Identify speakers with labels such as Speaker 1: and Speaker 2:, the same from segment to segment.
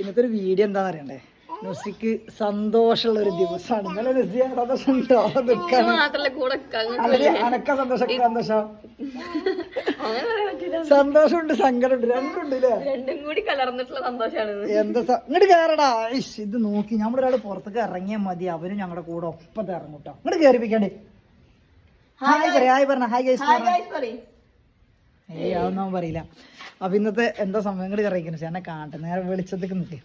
Speaker 1: ഇന്നത്തെ ഒരു വീഡിയോ എന്താന്ന് അറിയണ്ടേ? നുസിക്ക് സന്തോഷമുള്ള ഒരു ദിവസമാണ് ഇന്നലെ നുസിയ സന്തോഷം ഉണ്ടോ അല്ലെങ്കിൽ അനക്ക സന്തോഷം സന്തോഷം. സന്തോഷമുണ്ട് സങ്കടമുണ്ട് രണ്ടുണ്ട്
Speaker 2: രണ്ടും കൂടി കലർന്നിട്ടുള്ള സന്തോഷമാണ്
Speaker 1: എന്താ ഇങ്ങോട്ട് കയറടാ ഇഷ്, ഇത് നോക്കി. നമ്മളൊരാൾ പുറത്തേക്ക് ഇറങ്ങിയാൽ മതി. അവരും ഞങ്ങളുടെ കൂടെ ഒപ്പത്തെ ഇറങ്ങും കേട്ടോ ഇങ്ങോട്ട് കയറിപ്പിക്കണ്ടേ ഹായ് പറയാ. ഹായ് പറഞ്ഞ ഹായ് ഗൈസ് ഏയ്. അതൊന്നും അവൻ പറയില്ല. അപ്പൊ ഇന്നത്തെ എന്താ സംഭവം ഇങ്ങോട്ട് പക്ഷെ എന്നെ കാണട്ടെ നേരെ വെളിച്ചത്തേക്ക് നിൽക്ക്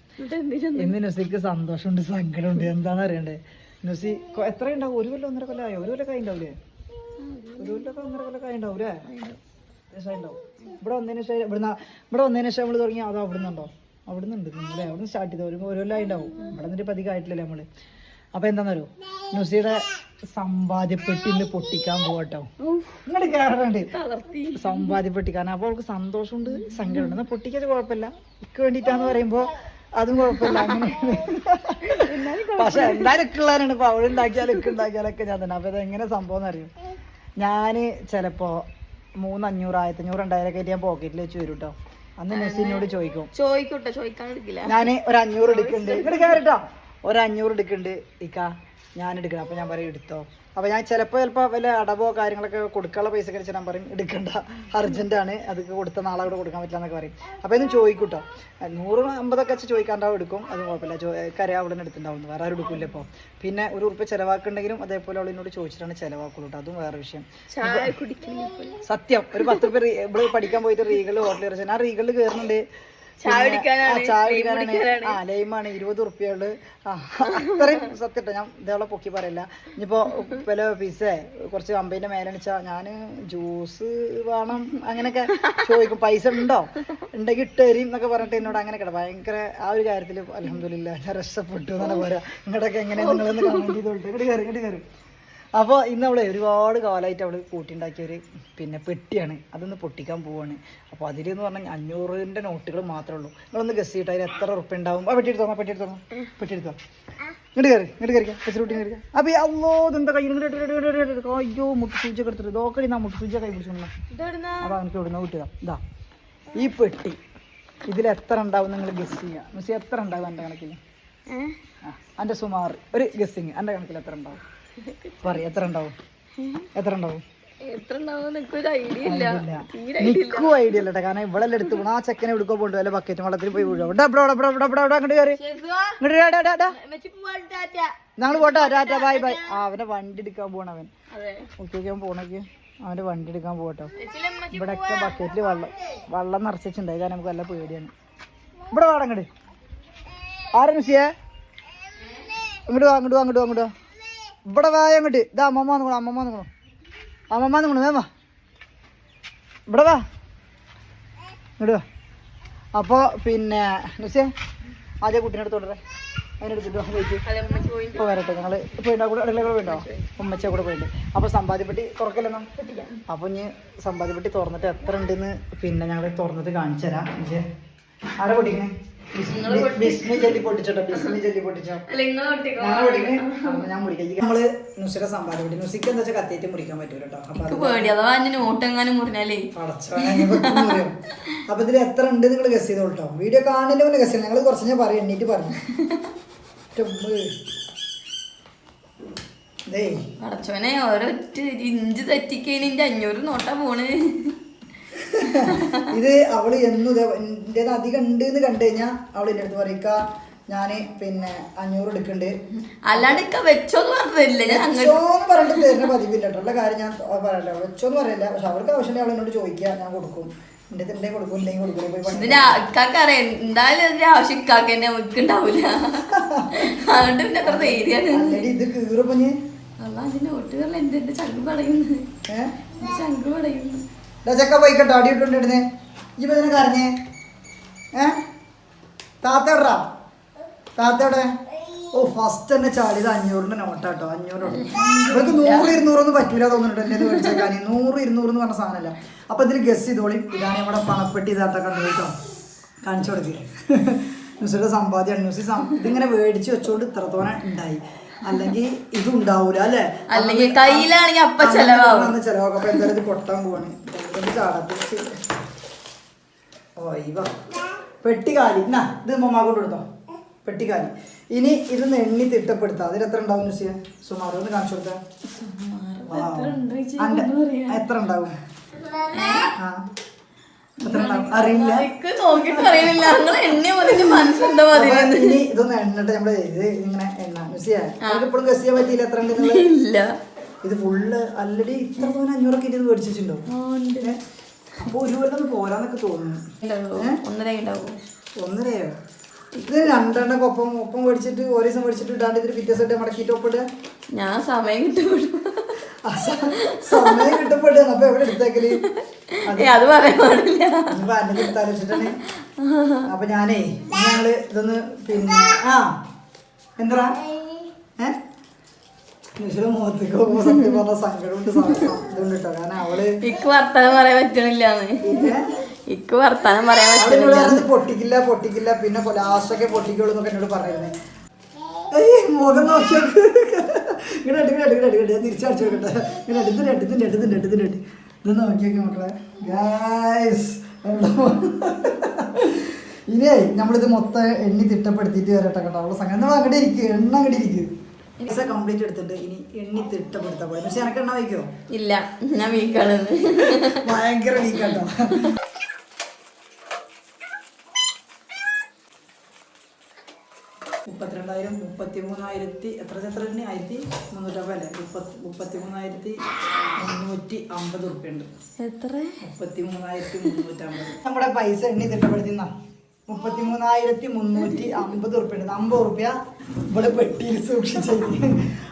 Speaker 1: ഇന്ന് നുസിക്ക് സന്തോഷമുണ്ട് സങ്കടമുണ്ട്. എന്താന്ന് അറിയണ്ടേ? നുസി എത്ര ഉണ്ടാവും ഒരു കൊല്ലം ഒന്നര കൊല്ലം ആയോ ഒരു കൊല്ലം ഉണ്ടാവില്ലേ ഒരു കൊല്ലം ഒന്നര കൊല്ലം ഉണ്ടാവും അല്ലേ ഉണ്ടാവും. ഇവിടെ വന്നതിന് ശേഷം ഇവിടുന്ന് ഇവിടെ വന്നതിന് ശേഷം നമ്മൾ തുടങ്ങി അതോ അവിടുന്ന് ഉണ്ടോ അവിടുന്ന് ഉണ്ട് അല്ലേ? അവിടുന്ന് സ്റ്റാർട്ട് ചെയ്ത്. ഒരു ഒരു കൊല്ലം ഉണ്ടാവും ഇവിടെ നിന്നിട്ട് പതികായിട്ടില്ലല്ലേ നമ്മൾ? അപ്പൊ എന്താന്നറിയോ? നുസിയുടെ സമ്പാദ്യപ്പെട്ടിന്ന് പൊട്ടിക്കാൻ പോകട്ടോ ഇങ്ങോട്ട് കയറാണ്ട് സമ്പാദ്യപ്പെട്ടി കാരണം അപ്പോൾ അവൾക്ക് സന്തോഷമുണ്ട് സങ്കടമുണ്ട്. എന്നാ പൊട്ടിക്കത് കുഴപ്പമില്ല. ഇക്ക് വേണ്ടിയിട്ടാന്ന് പറയുമ്പോ അതും കുഴപ്പമില്ല. അങ്ങനെ. പക്ഷെ എന്തായാലും ഇക്കുള്ളവരാണ് ഇപ്പൊ അവൾ ഉണ്ടാക്കിയാലും ഇക്ക് ഉണ്ടാക്കിയാലൊക്കെ ഞാൻ തന്നെ. അപ്പൊ ഇതെങ്ങനെ എങ്ങനെ സംഭവം എന്നറിയും? ഞാൻ ചിലപ്പോ മൂന്ന് അഞ്ഞൂറ് ആയിരത്തി അഞ്ഞൂറ് രണ്ടായിരം ഒക്കെ ഞാൻ പോക്കറ്റിൽ വെച്ച് വരും കേട്ടോ അന്ന് നെസ്സിനോട് ചോദിക്കും.
Speaker 2: ചോദിക്കട്ടെ. ചോദിക്കാൻ എടുക്കില്ല
Speaker 1: ഞാൻ ഒരു അഞ്ഞൂറ് എടുക്കുന്നുണ്ട്. ഇവിടെ കയറിട്ടോ ഒരു അഞ്ഞൂറ് എടുക്കുന്നുണ്ട് ഇക്ക ഞാൻ എടുക്കണം. അപ്പോൾ ഞാൻ പറയും എടുത്തോ. അപ്പോൾ ഞാൻ ചിലപ്പോൾ ചിലപ്പോൾ വല്ല അടവോ കാര്യങ്ങളൊക്കെ കൊടുക്കാനുള്ള പൈസ കഴിച്ച് ഞാൻ പറയും എടുക്കണ്ട. അർജന്റാണ് അതൊക്കെ കൊടുത്ത നാളെ കൂടെ കൊടുക്കാൻ പറ്റില്ല എന്നൊക്കെ പറയും. അപ്പോൾ ഇതും ചോദിക്കൂട്ടോ. നൂറ് അമ്പതൊക്കെ വെച്ച് ചോദിക്കാണ്ടാവും എടുക്കും. അത് കുഴപ്പമില്ല. ചോ കരയാ അവിടെ എടുത്തിട്ടുണ്ടാവും വേറെ ആരും എടുക്കില്ല ഇപ്പോൾ പിന്നെ ഒരു ഉറുപ്പ് ചിലവാക്കുന്നുണ്ടെങ്കിലും അതേപോലെ അവളിനോട് ചോദിച്ചിട്ടാണ് ചിലവാക്കുള്ളൂ കേട്ടോ അതും വേറെ വിഷയം. സത്യം. ഒരു പത്ത് രൂപ ഇവിടെ പഠിക്കാൻ പോയിട്ട് റീഗൽ ഹോട്ടലിൽ ആ ഞാൻ റീഗലിൽ കയറുന്നുണ്ട് ആ, ലൈമാണ് ഇരുപത് ഉറുപ്പ്യുള്ളു ആ അത്രയും സത്യട്ടോ ഞാൻ ഇതേവളെ പൊക്കി പറയില്ല. ഇനിയിപ്പോ വില പീസേ കുറച്ച് അമ്പതിന്റെ മേലെ ഞാൻ ജ്യൂസ് വേണം അങ്ങനെയൊക്കെ ചോദിക്കും. പൈസ ഉണ്ടോ? ഉണ്ടെങ്കിൽ ഇട്ടേരിയും എന്നൊക്കെ പറഞ്ഞിട്ട് എന്നോട് അങ്ങനെ കിട ഭയങ്കര ആ ഒരു കാര്യത്തിൽ അലഹമില്ല രക്ഷപ്പെട്ടു എന്നാണ് പറയാ നിങ്ങളുടെയൊക്കെ എങ്ങനെ നിങ്ങളൊന്ന് കമന്റ് ചെയ്തോളൂ. ഇങ്ങോട്ട് കയറി ഇങ്ങോട്ട് കയറി അപ്പോൾ ഇന്ന് നമ്മൾ ഒരുപാട് കാലമായിട്ട് അവൾ കൂട്ടിണ്ടാക്കിയ ഒരു പിന്നെ പെട്ടിയാണ്. അതൊന്ന് പൊട്ടിക്കാൻ പോവാണ്. അപ്പോൾ അതിലെന്ന് പറഞ്ഞാൽ അഞ്ഞൂറിന്റെ നോട്ടുകൾ മാത്രമേ ഉള്ളൂ. നിങ്ങളൊന്ന് ഗസ് ചെയ്തിട്ട് അതിൽ എത്ര ഉറുപ്പ് ഉണ്ടാവും ആ പെട്ടി എടുത്തോ പെട്ടി എടുത്തോ പെട്ടി എടുത്തോ ഇങ്ങോട്ട് കയറി ഇങ്ങോട്ട് കയറിക്കാം പച്ച റൂട്ടി കയറിക്കാം അപ്പോൾ അല്ലോ ഇതെന്താ കയ്യിൽ അയ്യോ മുട്ട് സൂചിയൊക്കെ എടുത്തിട്ട്. നോക്കടി നാ മുട്ട് സൂചിയ കൈ പിടിച്ചു
Speaker 2: ഇതെവിടുന്നാ?
Speaker 1: അതാ എനിക്ക് ഇവിടുന്ന് കിട്ടുക ഇതാ. ഈ പെട്ടി. ഇതിൽ എത്ര ഉണ്ടാവും നിങ്ങൾ ഗസ് ചെയ്യുക മിസ് എത്ര ഉണ്ടാവും എന്റെ കണക്കിൽ ആ എന്റെ സുമാർ ഒരു ഗസ്സിങ് എന്റെ കണക്കിൽ എത്ര ഉണ്ടാവും? പറ എത്ര ഉണ്ടാവും എത്ര ഉണ്ടാവും. നിക്കും ഐഡിയ ഇല്ല. കാരണം ഇവിടെ എടുത്ത് പോകണം ആ ചെക്കനെ എടുക്കാൻ പോണ്ട് വല്ല ബക്കറ്റ് വെള്ളത്തിൽ പോയി വീഴും ഇവിടെ ഇവിടെ ഇവിടെ ഇവിടെ ഇവിടെ ഇവിടെ അങ്ങോട്ട് കയറി. ഇങ്ങോട്ട് ഞങ്ങൾ പോട്ടോ ടാറ്റ ബൈ ബൈ ആ അവന്റെ വണ്ടി എടുക്കാൻ പോണവൻ
Speaker 2: അതെ.
Speaker 1: ഓക്കെ പോണേക്ക്. അവന്റെ വണ്ടി എടുക്കാൻ പോട്ടോ ഇവിടൊക്കെ ബക്കറ്റിൽ വെള്ളം വെള്ളം നിറച്ചിട്ടുണ്ടായി കാരണം നമുക്ക് നല്ല പേടിയാണ്. ഇവിടെ വാടങ്ങട് ആരാ ഇങ്ങോട്ട് വാ അങ്ങോട്ട് വാ അങ്ങോട്ട് വാ അങ്ങോട്ട് വാ. ഇവിടെ വാ അങ്ങോട്ട് ഇതാ അമ്മമ്മ നോക്കണം അമ്മമ്മ നോക്കണം. അമ്മമ്മ നോക്കണം വേമ ഇവിടെ വാ. ഇങ്ങോട്ട് വാ. അപ്പോൾ പിന്നെ മിസ്സിയെ ആദ്യം കുട്ടീനെ എടുത്തോട്ടെ ഇപ്പോൾ വരട്ടെ ഞങ്ങൾ പോയിട്ടോ കൂടെ അടുക്കള കൂടെ പോയിട്ടോ? ഉമ്മച്ച കൂടെ പോയിട്ട് അപ്പോൾ സമ്പാദ്യപ്പെട്ടി തുറക്കല്ലെന്നോ അപ്പോൾ ഇനി സമ്പാദ്യപ്പെട്ടി തുറന്നിട്ട് എത്ര ഉണ്ടെന്ന് പിന്നെ ഞങ്ങൾ തുറന്നിട്ട് കാണിച്ചു തരാം. ആരാ പൊട്ടിക്കണേ ബിസ്മി ജല്ലി പൊട്ടിച്ചോട്ടോ ബിസ്മി ജല്ലി പൊട്ടിച്ചോ. ഞാൻ പൊടിക്കണേ ഞാൻ മുറിക്കാം. നമ്മൾ നുസിയുടെ സമ്പാദ്യപ്പെട്ടി നുസിക്ക് എന്താ വെച്ചാൽ കത്തിയിട്ട് മുറിക്കാൻ പറ്റൂല കേട്ടോ അപ്പോൾ അത്
Speaker 2: പേടി. അഥവാ അതിന്റെ നോട്ട് എങ്ങാനും മുറിഞ്ഞാലേ.
Speaker 1: പടച്ചോനെ, ഇനി വെക്കും മുറിയും. അപ്പൊ ഇതിൽ എത്ര ഉണ്ട് നിങ്ങൾ ഗസ് ചെയ്തോളൂ കേട്ടോ വീഡിയോ കാണുന്നതിന്റെ മുന്നേ ഗസ് ചെയ്യണം. ഞങ്ങൾ കുറച്ച് ഞാൻ പറയും എണ്ണീറ്റ് പറഞ്ഞു
Speaker 2: പടച്ചോനെ ഒരൊറ്റ ഇഞ്ച് തെറ്റിക്കഴിഞ്ഞ അഞ്ഞൂറ് നോട്ടാ പോണ്.
Speaker 1: ഇത് അവൾ എന്നും എന്റെത് അധികം ഉണ്ട് എന്ന് കണ്ടു കഴിഞ്ഞാൽ അവൾ എന്റെ അടുത്ത് പറയിക്ക ഞാൻ പിന്നെ അഞ്ഞൂറ് എടുക്കണ്ട്.
Speaker 2: അല്ലാണ്ട് വെച്ചോന്ന് പറഞ്ഞില്ല
Speaker 1: വെച്ചോന്ന് പറഞ്ഞിട്ട് തരുന്ന പതിവില്ല കേട്ടോ. ഉള്ള കാര്യം ഞാൻ പറയല്ല വെച്ചോന്ന് പറയില്ല. പക്ഷെ അവൾക്ക് ആവശ്യമില്ല അവൾ എന്നോട് ചോദിക്കുക ഞാൻ കൊടുക്കും. എന്റെ തന്നെ കൊടുക്കും ഇല്ലെങ്കിൽ കൊടുക്കും പോയി പണി
Speaker 2: ഇതിന് ഇക്കാക്ക് അറിയാം. എന്തായാലും ഇതിന്റെ ആവശ്യം ഇക്കാക്ക് തന്നെ ഉണ്ടാവില്ല അതുകൊണ്ട് പിന്നെ അത്ര ധൈര്യാണ്
Speaker 1: ഇത് കീറുപ്പഞ്ഞ്
Speaker 2: അല്ല അതിന്റെ ചങ്ക് പറയുന്നു ചങ്ക് പടയുന്നു.
Speaker 1: ഡാ ചെക്ക പോയി കേട്ടോ അടി ഇട്ടുണ്ടിരുന്നേ ഇപ്പൊ ഇതിനെ കരഞ്ഞേ ഏ? താത്ത എവിടാ? താത്ത എവിടെ? ഓ ഫസ്റ്റ് തന്നെ ചാടിയത് അഞ്ഞൂറിന്റെ നോട്ടാട്ടോ അഞ്ഞൂറ് ഇവർക്ക് നൂറ് ഇരുന്നൂറൊന്നും പറ്റൂല തോന്നുന്നുണ്ട് എന്റെ ഇത് മേടിച്ചേക്കാൻ നൂറ് ഇരുന്നൂറ് എന്ന് പറഞ്ഞ സാധനമല്ല. അപ്പൊ ഇതിൽ ഗസ് ചെയ്തോളി. ഇതാണ് നമ്മുടെ പണപ്പെട്ടി താത്ത കണ്ടു കേട്ടോ. കാണിച്ചു കൊടുക്കുക ന്യൂസിയുടെ സമ്പാദ്യമാണ് ന്യൂസ് ഇതിങ്ങനെ മേടിച്ച് വെച്ചോണ്ട് ഇത്രത്തോനെ ഉണ്ടായി അല്ലെങ്കിൽ ഇത് ഉണ്ടാവൂല അല്ലേ?
Speaker 2: അല്ലെങ്കിൽ കയ്യിലാണെങ്കിൽ അപ്പ ചെലവാകും
Speaker 1: അന്ന് ചെലവാക്കും അപ്പൊ എന്തായാലും ഇത് പൊട്ടാൻ പോവാണ്. എന്തായാലും ചാടത്തിൽ ഓയ്വ പെട്ടിക്കാലി എന്നാ ഇത് മമ്മ കൊണ്ട് കൊടുത്തോ. പെട്ടിക്കാലി ഇനി ഇതൊന്ന് എണ്ണി തിട്ടപ്പെടുത്താം. അതിൽ എത്ര ഉണ്ടാവും നുസിയ? സുമാർ ഒന്ന് കാണിച്ചു കൊടുത്താ. ആ. അന്റെ- എത്ര ഉണ്ടാവും? ആ. അറിയില്ല. ഇതൊന്നും എണ്ണിട്ട്. നമ്മൾ ഇത് ഇങ്ങനെ എണ്ണ. നുസിയ എപ്പോഴും ഗസ് ചെയ്യാൻ പറ്റിയില്ല എത്ര ഉണ്ടെന്നുള്ളത്?
Speaker 2: ഇല്ല.
Speaker 1: ഇത് ഫുള്ള് ആൾറെഡി ഇത്ര തോന്നെ അഞ്ഞൂറൊക്കെ ഇരുന്ന് മേടിച്ചിട്ടുണ്ടോ? ഏ? അപ്പൊ ഒരു കൊല്ലം പോരാന്നൊക്കെ തോന്നുന്നു.
Speaker 2: ഉണ്ടാവോ? ഒന്നര ഉണ്ടാവും.
Speaker 1: ഒന്നരയോ? ഇത് രണ്ടെണ്ണം ഒപ്പം ഒപ്പം മേടിച്ചിട്ട് ഒരു ദിവസം മേടിച്ചിട്ട് ഇടാണ്ട് ഇതിന് പിറ്റേ സെറ്റ് മടക്കിയിട്ട് ഒപ്പിടുക
Speaker 2: ഞാൻ സമയം കിട്ടും
Speaker 1: സമയം കിട്ടപ്പെടുക അപ്പൊ എവിടെ എടുത്തേക്കൽ? അത്
Speaker 2: പറയാൻ പാടില്ല.
Speaker 1: ഇനിയിപ്പോ അന്നെ എടുത്താലും വെച്ചിട്ടാണ്. അപ്പൊ ഞാനേ ഞങ്ങൾ ഇതൊന്ന് പിന്നെ ആ എന്താ? നിശ്ചല മുഖത്തേക്ക് പോകുമ്പോ സത്യം പറഞ്ഞ സങ്കടമുണ്ട് ഇതുണ്ട് കേട്ടോ. കാരണം അവൾ
Speaker 2: ഇക്ക് വർത്താനം പറയാൻ പറ്റണില്ലാന്ന്.
Speaker 1: ഏ?
Speaker 2: ഇക്ക് വർത്താനം പറയാൻ
Speaker 1: അവിടെ
Speaker 2: പറ്റണില്ല
Speaker 1: എന്നോട് പറഞ്ഞത് പൊട്ടിക്കില്ല പൊട്ടിക്കില്ല പിന്നെ ലാസ്റ്റൊക്കെ പൊട്ടിക്കുള്ളൂ എന്നൊക്കെ എന്നോട് മുഖം നോക്കിയോക്ക് ഇങ്ങനെ ഇട്ട് ഇങ്ങനെ ഇട്ട് ഇങ്ങനെ തിരിച്ചടിച്ചു കൊടുക്കട്ടെ. ഇങ്ങനെ ഇട്ട് ഇത് നോക്കിയോക്കെ മക്കളെ. ഗായ്സ് നമ്മളിത് മൊത്തം എണ്ണി തിട്ടപ്പെടുത്തിയിട്ട് വരട്ടെ കേട്ടോ. അവളെ സംഗതി നമ്മൾ അങ്ങോട്ട് ഇരിക്കുക എണ്ണ അങ്ങോട്ട് ഇരിക്കുക പൈസ കംപ്ലീറ്റ് എടുത്തിട്ട് ഇനി എണ്ണി തിട്ടപ്പെടുത്താൻ പോയി. പക്ഷെ എനക്ക് എണ്ണ വയ്ക്കോ?
Speaker 2: ഇല്ല ഞാൻ വീക്കാണ്
Speaker 1: ഭയങ്കര വീക്കാട്ടോ. മുപ്പത്തിരണ്ടായിരം മുപ്പത്തി മൂന്നായിരത്തി എത്ര എത്ര തന്നെ ആയിരത്തി മുന്നൂറ്റമ്പത് അല്ലേ? മുപ്പത്തി മുപ്പത്തി മൂന്നായിരത്തി മുന്നൂറ്റി അമ്പത് ഉറുപ്പ്യ ഉണ്ട്.
Speaker 2: എത്ര?
Speaker 1: മുപ്പത്തി മൂന്നായിരത്തി മുന്നൂറ്റമ്പത്. നമ്മുടെ പൈസ എണ്ണി തിട്ടപ്പെടുത്തിന്ന മുപ്പത്തി മൂന്നായിരത്തി മുന്നൂറ്റി അമ്പത് ഉറുപ്പ്യുണ്ട് അമ്പത് ഉറുപ്പ്യ ഇവിടെ പെട്ടിയിൽ സൂക്ഷിച്ചു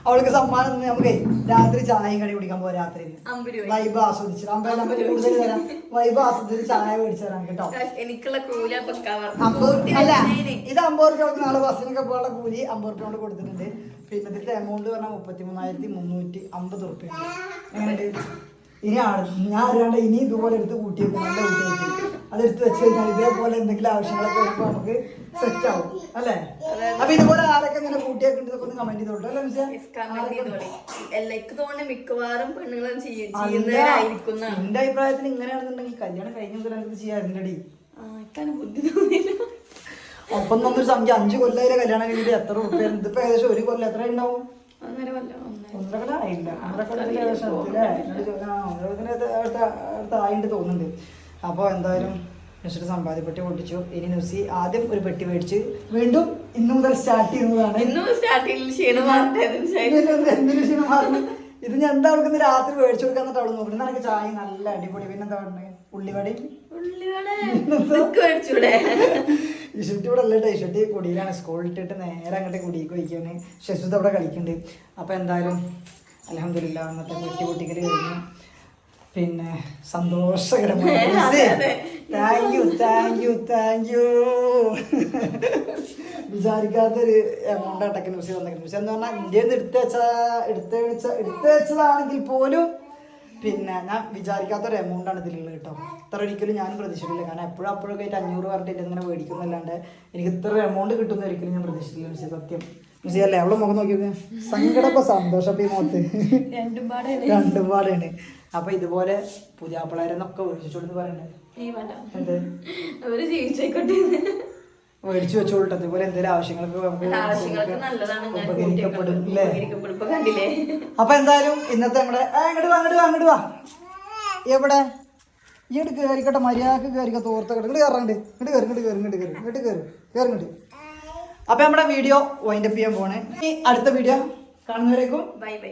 Speaker 1: അവൾക്ക് സമ്മാനം നമുക്ക് രാത്രി ചായയും കടി കുടിക്കാൻ പോകാം രാത്രി വൈബ് ആസ്വദിച്ചു. കൂടുതൽ തരാം. വൈബ് ആസ്വദിച്ച് ചായ മേടിച്ചു തരാം കേട്ടോ.
Speaker 2: എനിക്കുള്ള കൂല
Speaker 1: അമ്പത് അല്ല ഇത് അമ്പത് റുപ്യ കൊടുത്ത് നാളെ ബസ്സിനൊക്കെ പോകാനുള്ള കൂലി അമ്പത് റുപ്യ കൊണ്ട് കൊടുത്തിട്ടുണ്ട്. പിന്നെ ഇതിന്റെ എമൗണ്ട് പറഞ്ഞാൽ മുപ്പത്തി മൂന്നായിരത്തി മുന്നൂറ്റി അമ്പത് എങ്ങനെയുണ്ട്? ഇനി ഞാൻ അറിയാണ്ട് ഇനി ഇതുപോലെ എടുത്ത് കൂട്ടി വെക്കും നല്ല കൂട്ടി അതെടുത്ത് വെച്ച് കഴിഞ്ഞാൽ ഇതേപോലെ എന്തെങ്കിലും ആവശ്യങ്ങളൊക്കെ വരുമ്പോൾ നമുക്ക് സെറ്റ് ആവും അല്ലേ? അപ്പൊ ഇതുപോലെ ആരൊക്കെ ഇങ്ങനെ കൂട്ടിയൊക്കെ ഒന്ന് കമന്റ് ചെയ്തോട്ടോ അല്ലെ
Speaker 2: മിക്കവാറും പെണ്ണുങ്ങളും.
Speaker 1: എന്റെ അഭിപ്രായത്തിൽ ഇങ്ങനെയാണെന്നുണ്ടെങ്കിൽ കല്യാണം കഴിഞ്ഞ മുതൽ എനിക്ക് ചെയ്യാം അതിന്റെ അടി
Speaker 2: ആ, എനിക്കങ്ങനെ ബുദ്ധി തോന്നിയില്ല
Speaker 1: ഒപ്പം തന്നൊരു സംഖ്യ അഞ്ച് കൊല്ലം കല്യാണം കഴിഞ്ഞിട്ട് എത്ര റുപ്യ ഇതിപ്പോ ഏകദേശം ഒരു കൊല്ലം എത്ര ഉണ്ടാവും?
Speaker 2: ഒന്നര കൊല്ലം ഒന്നര
Speaker 1: കൊല്ലം ആയില്ല ഒന്നര ഏകദേശം അടുത്ത് ആയിട്ട് തോന്നുന്നുണ്ട്. അപ്പോൾ എന്തായാലും നുസിയുടെ സമ്പാദ്യപ്പെട്ടി പൊട്ടിച്ചു. ഇനി നുസി ആദ്യം ഒരു പെട്ടി മേടിച്ച് വീണ്ടും ഇന്നു മുതൽ സ്റ്റാർട്ട് ചെയ്യുന്നതാണ്.
Speaker 2: ഇന്നും സ്റ്റാർട്ടിങ്ങിൽ ക്ഷീണം മാറേണ്ടതിന് ശേഷം
Speaker 1: ഇതിന് എന്തിനു ക്ഷീണം മാറുന്നു? ഇത് ഞാൻ എന്താ അവൾക്ക് രാത്രി മേടിച്ചു കൊടുക്കാൻ അവിടെ അവൾ നിനക്ക് ചായ നല്ല അടിപൊളി. പിന്നെ എന്താ പറഞ്ഞത് ഉള്ളിവടയും.
Speaker 2: ഉള്ളിവട മേടിച്ചൂടെ?
Speaker 1: ഇഷുട്ടി ഇവിടെ അല്ല ഇഷുട്ടി കുടിയിലാണ്. സ്കൂളിൽ ഇട്ടിട്ട് നേരെ അങ്ങോട്ട് കുടിക്ക് വയ്ക്കാണ് ശശുദ്ധ അവിടെ കളിക്കുന്നുണ്ട്. അപ്പോൾ എന്തായാലും അലഹമില്ല അന്നത്തെ കുട്ടി കുട്ടികൾ കഴിഞ്ഞു. പിന്നെ സന്തോഷകരമായ. Thank you thank you thank you വിചാരിക്കാത്തൊരു amount അടക്കുന്ന ന്യൂസ് തന്നേക്കും ന്യൂസ് എന്ന് പറഞ്ഞാൽ ഇന്ത്യയിൽ നിന്ന് എടുത്തു വെച്ച എടുത്ത് വെച്ച എടുത്തു വെച്ചതാണെങ്കിൽ പോലും പിന്നെ ഞാൻ വിചാരിക്കാത്തൊരു എമൗണ്ട് ആണ് ഇതിലുള്ളത് കേട്ടോ. ഇത്ര ഒരിക്കലും ഞാൻ പ്രതീക്ഷിക്കില്ല കാരണം എപ്പോഴും അപ്പോഴൊക്കെ ആയിട്ട് അഞ്ഞൂറ് പറഞ്ഞിട്ട് ഇങ്ങനെ മേടിക്കുന്നല്ലാണ്ട് എനിക്ക് ഇത്ര എമൗണ്ട് കിട്ടുന്ന ഒരിക്കലും ഞാൻ പ്രതീക്ഷിക്കില്ല മിസ്സി. സത്യം. മിസ്സി അല്ലേ? അവളെ മുഖം നോക്കി സങ്കടപ്പോ സന്തോഷം ഈ മുഖത്ത്.
Speaker 2: രണ്ടും പാടെ.
Speaker 1: രണ്ടും പാടാണ്. അപ്പൊ ഇതുപോലെ പറയണ്ടേ?
Speaker 2: ഈ വേണ്ട
Speaker 1: എന്ത്?
Speaker 2: അവർ ജീവിച്ചേക്കോട്ടെ
Speaker 1: മേടിച്ചു വെച്ചോളൂ അതുപോലെ എന്തെങ്കിലും ആവശ്യങ്ങൾക്ക് ഉപകരിക്കപ്പെടും അല്ലേ? അപ്പൊ എന്തായാലും ഇന്നത്തെ നമ്മുടെ വാ അങ്ങോട്ട് വാ അങ്ങോട്ട് വാ. എവിടെ? ഇങ്ങോട്ട് കയറിക്കട്ടെ മര്യാദയ്ക്ക് കയറിക്കോ തോർത്ത ഇങ്ങോട്ട് കയറാണ്ട് ഇങ്ങോട്ട് കയറി ഇങ്ങോട്ട് കയറി ഇങ്ങോട്ട് കയറി ഇങ്ങോട്ട് കയറി കയറി ഇങ്ങോട്ട് അപ്പൊ നമ്മുടെ വീഡിയോ വൈൻഡപ്പ് ചെയ്യാൻ പോണേ. ഇനി അടുത്ത വീഡിയോ കാണുന്നവരേക്കും
Speaker 2: ബൈ ബൈ.